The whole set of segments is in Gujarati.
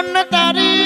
अन्नतारी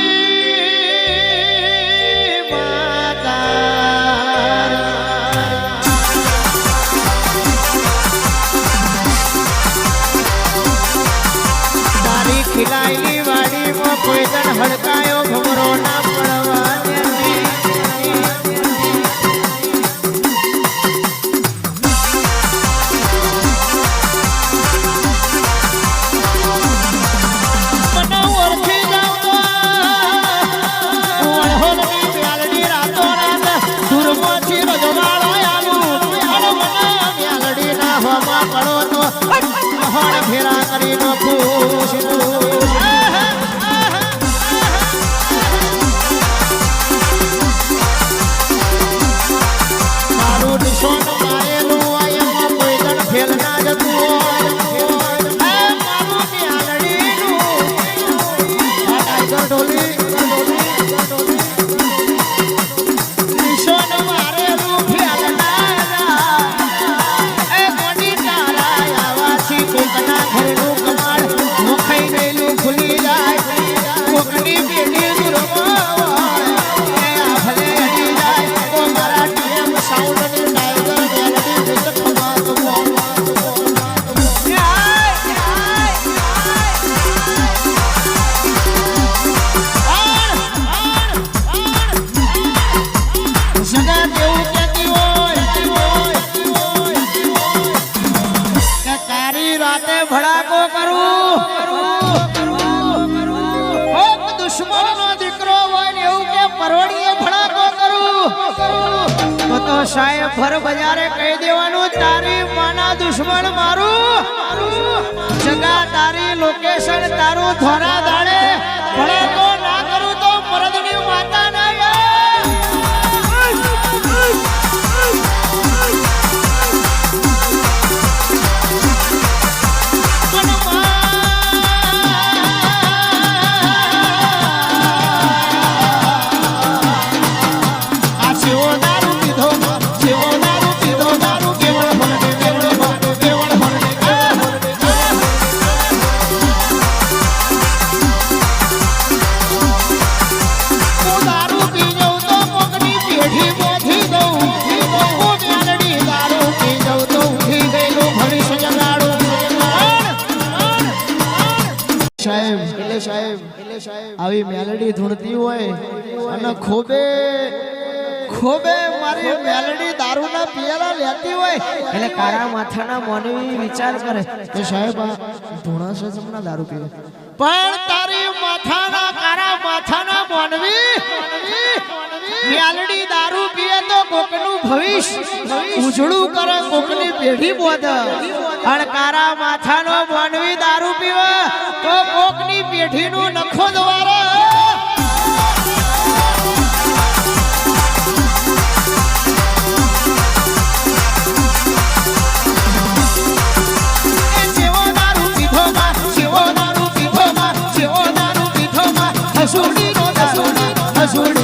Baby સાહેબ ફર બજારે કહી દેવાનું, તારી માના દુશ્મન મારું. જગા તારી લોકેશન તારું થોરા દાડે. ભળે તો સાહેબ, એટલે સાહેબ એટલે સાહેબ આવી મેલડી ધૂણતી હોય અને ખોબે ખોબે મારી મેલડી દારૂના પિયાલા લેતી હોય, એટલે કારા માથાના મોનવી વિચાર કરે કે સાહેબ, આ ધૂણાશ જમના દારૂ પીવે. પણ તારી માથાના, કારા માથાના મોનવી મેલડી દારૂ પીએ તો કોકનું ભવિષ્ય ઉજળું કરે કોકની પેઢી બોધ અણકારા માથાનો માનવી દારૂ પીવે તો કોકની પેઢીનું નખો દ્વારા azul, azul, azul.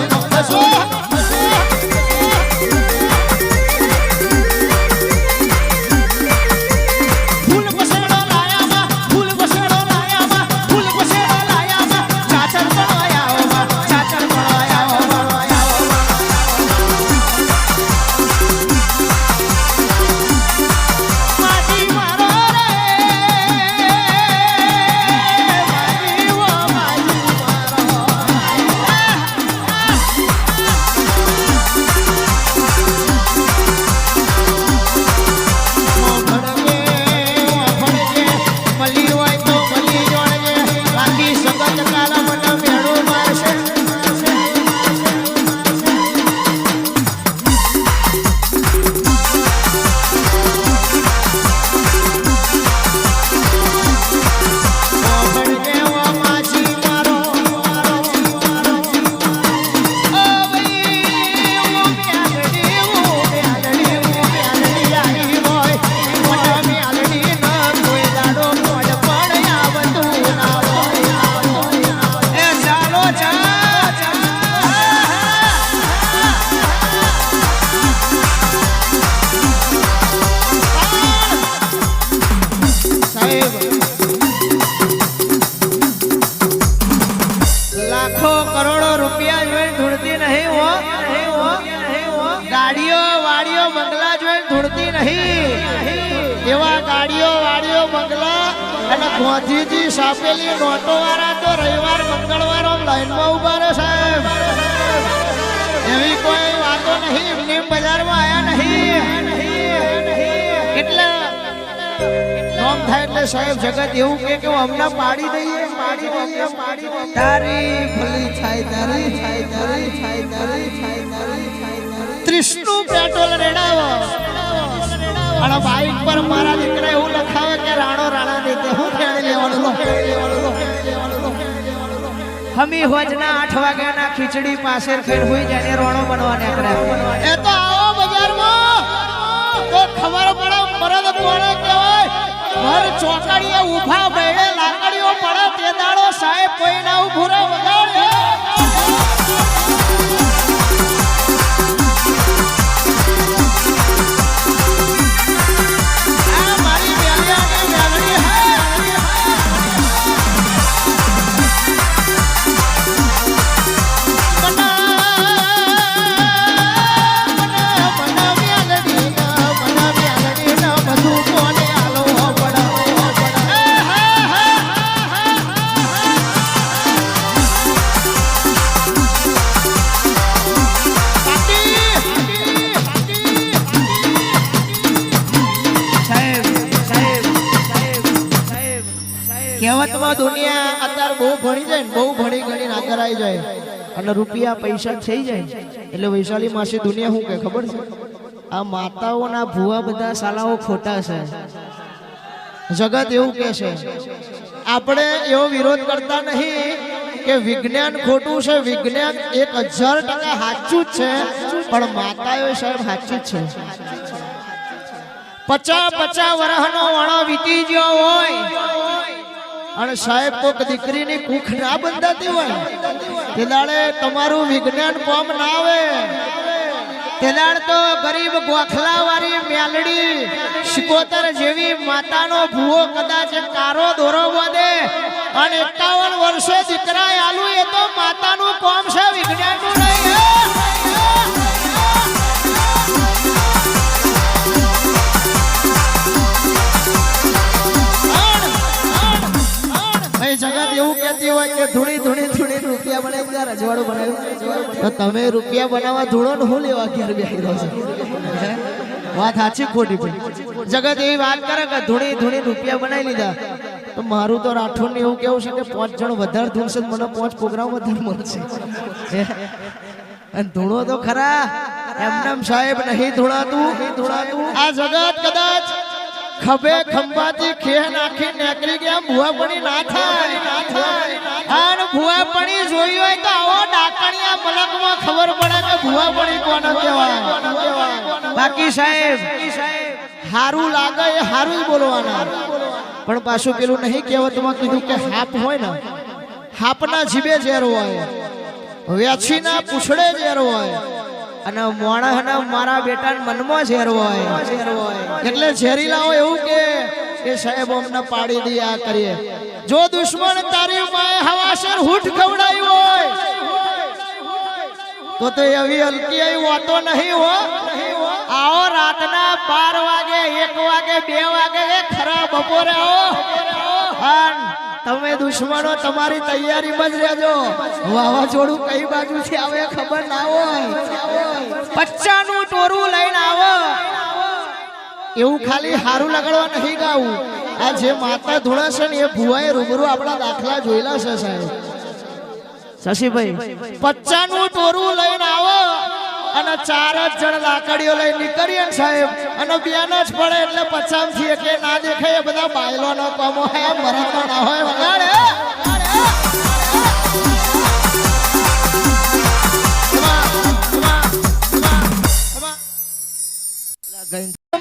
નહીં. એવા ગાડીઓ, વાડીઓ, બંગલા અને ગાંધીજી સાપેલી નોટો વાળા તો રવિવાર, મંગળવાર લાઈનમાં ઊભા રહે સાહેબ. એવી કોઈ વાતો નહીં, એમની બજારમાં આવ્યા નહીં. એટલે નોમ થાય એટલે સાહેબ જગત એવું કે કે અમને પાડી દઈએ પાડી દઈએ પાડી દઈએ. તારી ભલી થાય તારી થાય તારી થાય તારી થાય તારી થાય તારી ત્રીસનું પેટ્રોલ રેડાવો. અને બાઈક પર મારા દીકરા એવું લખાવે કે રાણો રાણા દેતે હું ખેડી લેવાનું હમી હોજના આઠ વાગ્યાના ખીચડી પાસે ખેડ હોઈ જાય ને રોણો બનવા નીકળ્યા એ તો આવો બજારમાં. તો ખબર પડે મરદ કોણે કહેવાય ઘર ચોકડીએ ઊભા બેડે લાકડીઓ પડે તે દાડો સાહેબ કોઈ ના ઊભું રહે વગાડે. કહેવતમાં દુનિયા અત્યારે બહુ ભણી જાય ને, બહુ ભણી ગણી આવી જાય. અને રૂપિયા, પૈસા થઈ જાય. એટલે વૈશાલી માસી દુનિયા શું કે ખબર છે? આ માતાઓના ભૂવા બધા સાલાઓ ખોટા છે. જગત એવું કે છે, આપણે એવો વિરોધ કરતા નહીં કે વિજ્ઞાન ખોટું છે, વિજ્ઞાન એક હજાર ટકા સાચું જ છે, પણ માતાઓ સાહેબ સાચું જ છે. પચા પચા વર્ષનો વાણો વીતી ગયો હોય. અને સાહેબ કોક દીકરીની કુખ ના બંધાતી હોય, તે તમારું વિજ્ઞાન કોમ ના આવે. તે તો ગરીબ ગોખલા વાળી મેલડી શિકોતર જેવી માતાનો ભૂવો કદાચ કારો દોરો વધે અને એકાવન વર્ષે દીકરા આલુ, એ તો માતાનું કોમ છે, વિજ્ઞાનનું નહીં હોય તમે રૂપિયા બનાવવા ધૂળો ને હું લેવા ઘેર વાત સાચી ખોટી પણ જગત એવી વાત કરે કે ધૂણી ધૂણી રૂપિયા બનાવી લીધા. તો મારું તો રાઠોડ એવું કેવું છે કે પાંચ જણ વધારે ધૂણશે મને પાંચ પ્રોગ્રામ વધારે મળશે? અને ધૂણો તો ખરા. એમનેમ સાહેબ નહીં ધૂણાતું. ધૂળાતું આ જગત કદાચ ખભે ખંભાથી ખેહ નાખી નીકળી ગયા. ભૂવા પડી ના થાય. અને ભૂવા પડી જોઈ હોય તો આવો ડાકણિયા મલકમાં ખબર પડે કે ભૂવા પડી કોને કહેવાય. બાકી સાહેબ, હારું લાગે એ હારું જ બોલવાના. પણ પાછું પેલું નહીં કહેવતમાં કીધું કે હાપ હોય ને, હાપના જીભે ઝેર હોય. વેચીના પૂછડે ઝેર હોય. અને મોણસના મારા બેટા મનમાં ઝેર હોય. એટલે ઝેરીલાઓ એવું કે સાહેબ, અમને પાડી દે, આ કરીએ. જો દુશ્મન તારી માએ હવાસર હૂઠ ખવડાવી હોય, તો તો એવી હલકી એવી વાતો નહીં હો. આવો રાતના બાર વાગે, એક વાગે, બે વાગે ખરા બપોરે આવો. તમે દુશ્મનો તમારી તૈયારીમાં જ રહેજો. વાવાઝોડું કઈ બાજુથી આવે ખબર ના હોય. પચ્ચાનું ટોરું લઈને આવો. એવું ખાલી હારું લગાડવા નહીં ગાવું. આ જે માતા ધૂણા છે ને એ ભુવાએ રૂબરૂ આપણા દાખલા જોયેલા છે સાહેબ. શશીભાઈ. પચ્ચાનું ટોરું લઈને આવો. અને ચાર જ જણ લાકડીઓ લઈ નીકળીએ સાહેબ. અને બેન જ પડે એટલે પચામથી એટલે ના દેખાય બધા બાયલો નો કમો હે મરદ ના હોય, વગાડે.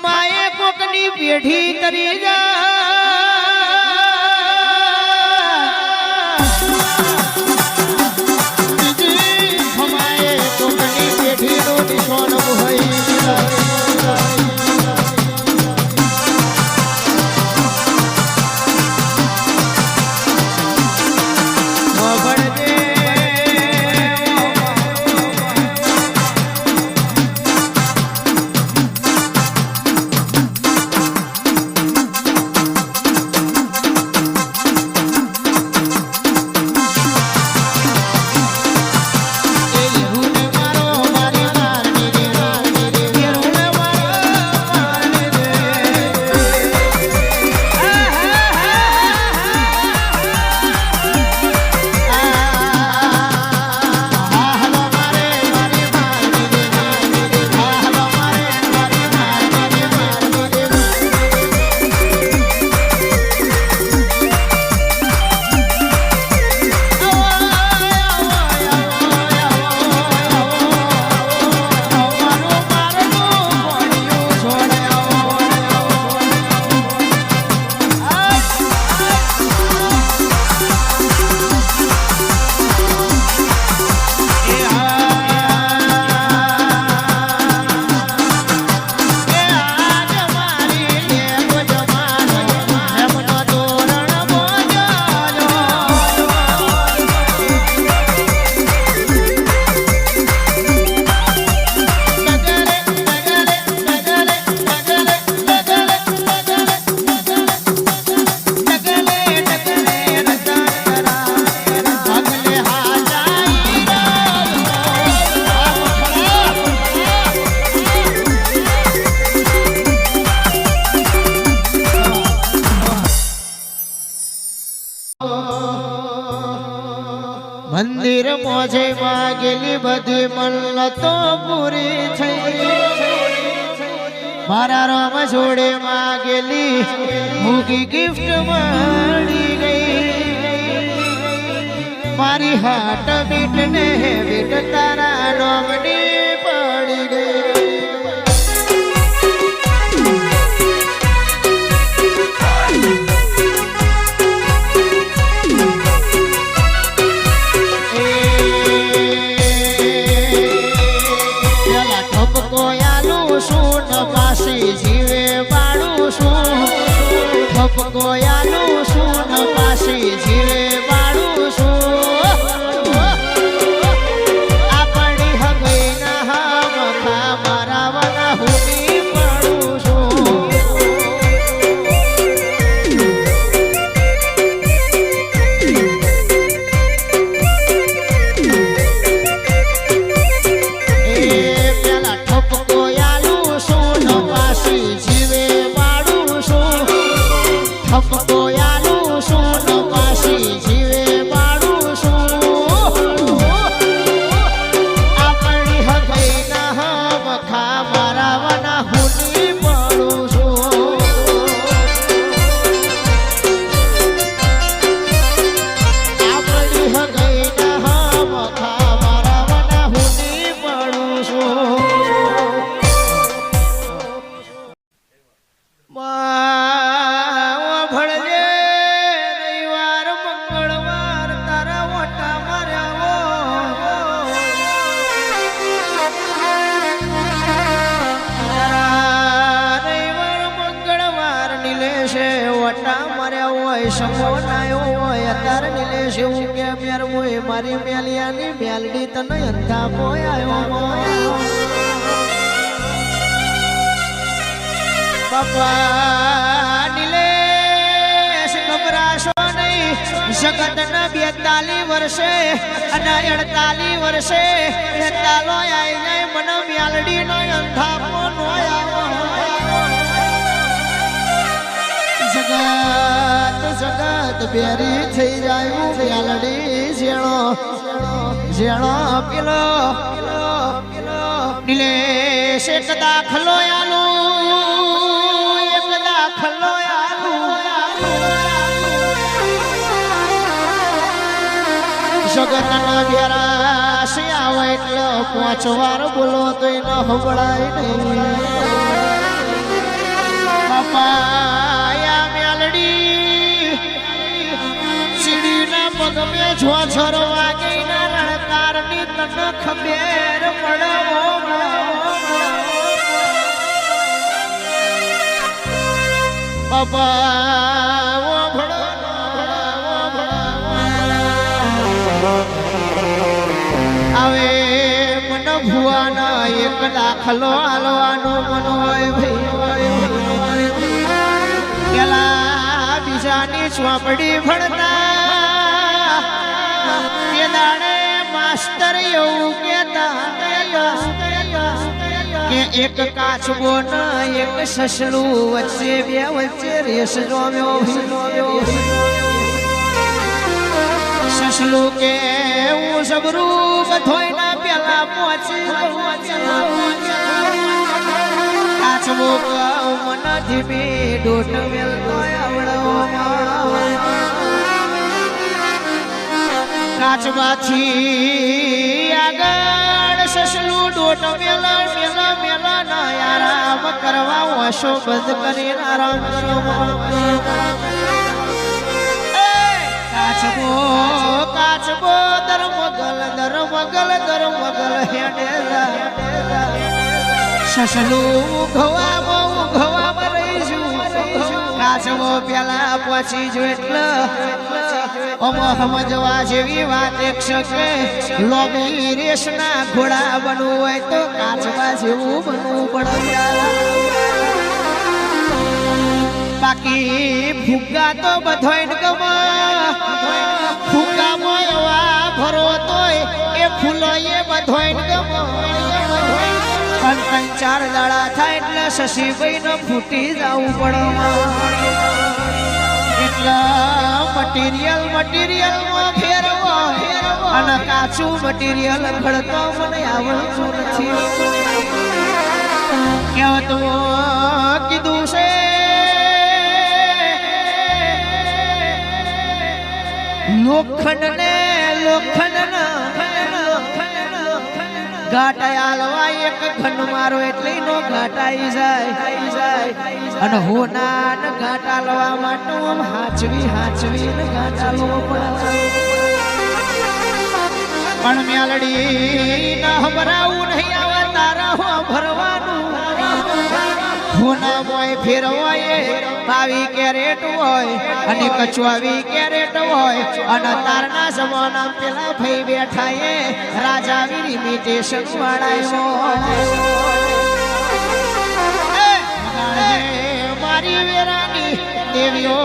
માએ કોકની પેઢી કરી મંદિર મોજે માગેલી બધી મન્નતો પૂરી થઈ. મારા રામ જોડે માગેલી મૂકી ગિફ્ટ મળી ગઈ. મારી હાટ બીટ ને બીટ તારા નોમની મારી મેલિયાની મેલડી તને અંધા પોયાયો બાપા નિલેશ નહીં. જગતના બેતાલી વર્ષે અને અડતાલી વર્ષે બેતાલો આઈ જાય મને મ્યાલડી નો અંધાપો નો આવો જગત જગત બેરી થઈ જાય મ્યાલડી જેણો જેણો પેલો, નિલેશ એક દાખલો આલો, એક ઘેરા આવે એટલે પાંચ વાર બોલો તો ન હબળાય નહીં. સીડીના છો મે ઝોઝર વાગીના રણકારની તને ખબેર પડવો બાબા એક દાખલો આલવાનો મન હોય ભાઈ પેલા બીજાની ભણતા માસ્તર એવું કેતા કે એક કાચબો ના, એક સસલું વચ્ચે બે વચ્ચે રેસ જોમ્યો. સસલું કે હું સબરું બધોય ના પેલા પહોંચી કાચબો મન ધીમે ડોટ મેલતો કાચબાથી આગળ સસલું ડોટ મેલા મેલા મેલા ના આરામ કરવા ઓશો બંધ કરો કાચબો દર મગલ દર મગલ હેડેલા સસલું ઉઘવામાં ઉઘવામાં કાચબો પેલા પછી જો એટલે સમજવા જેવી વાત એક શકે. લોબી રેસના ઘોડા બનવું હોય તો કાચવા જેવું બનવું પડે. બાકી ફુગ્ગા તો બધોય ને ગમે. એવા ભરો એ ફૂલો એ બધો ગમે. ત્રણ ત્રણ ચાર દાડા થાય એટલે શશીભાઈ ને ફૂટી જવું પડે. એટલે મટીરિયલ મટીરિયલમાં ફેરવો. અને કાચું મટીરિયલ ઘડતો મને આવડતું નથી. કહેવતું કીધું છે? લોખંડ ને લોખંડ મારો એટલે નો ઘાટાઈ જાય જાય. અને હોના ને લવા માટે હાચવી હાચવી પણ મ્યાલડી ના હોના મોય ફેરવાય પાવી કેરેટ હોય, અને કચવાવી કેરેટ હોય, અને તારના સમાના પેલા ભાઈ બેઠા એ રાજા ઇમિટેશન વાળાયો મારી વેરાની દેવીઓ